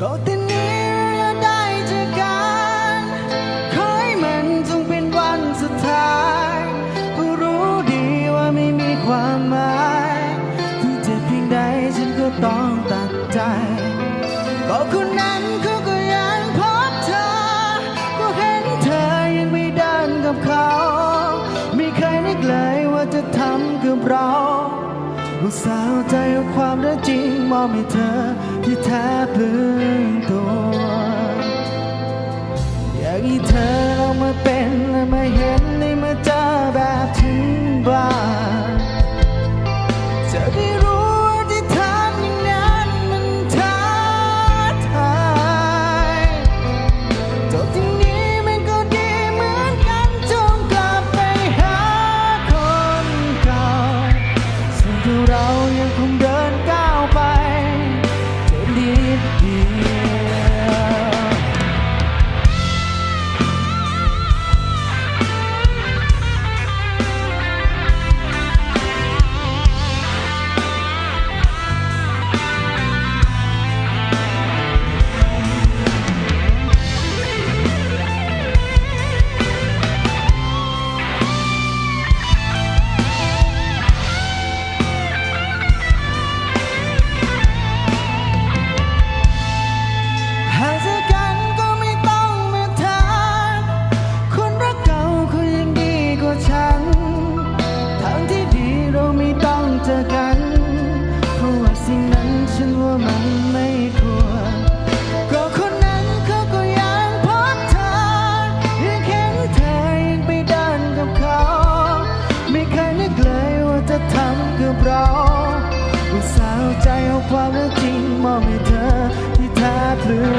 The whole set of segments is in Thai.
โปต่นี้เราได้เจอกันขอใมันจงเป็นวันสุดท้ายเพรรู้ดีว่าไม่มีความหมายถึงจ็เพียงใดฉันก็ต้องตัดใจก็คนนั้นเขาก็ยังพบเธอ ก็เห็นเธอยังไม่ดินกับเขาม่เคยนึกเลยว่าจะทำกับเราลูกสาวใจความรักจริงมอบให้เธอที่แท้ เดี มันไม่ทั่วก็คนนั้นเขาก็ยังพบเธอยังเห็นเธอยังไปเดินกับเขา ไม่เคยนึกเลยว่าจะทำกับเราอุตสาห์ใจเอาความและจริงมอบให้เธอที่แท้เปลือ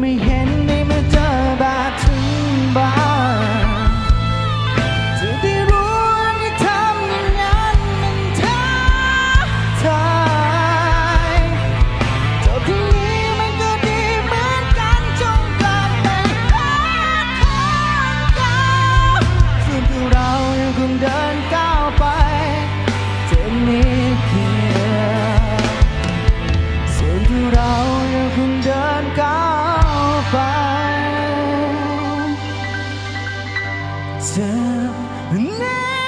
ไม่เห็นได้มาเจอบาถึงบาจะได้รู้ว่าที่ทำอย่างนั้มันท้าทายเจ้าที่นี้มันก็ดีเหมือนกันจงกลับไปหาขาเก่าสิ่งที่เรายังคงเดินก้าวไปจะมีเพียงสิ่งที่เรายังคงเดิน time.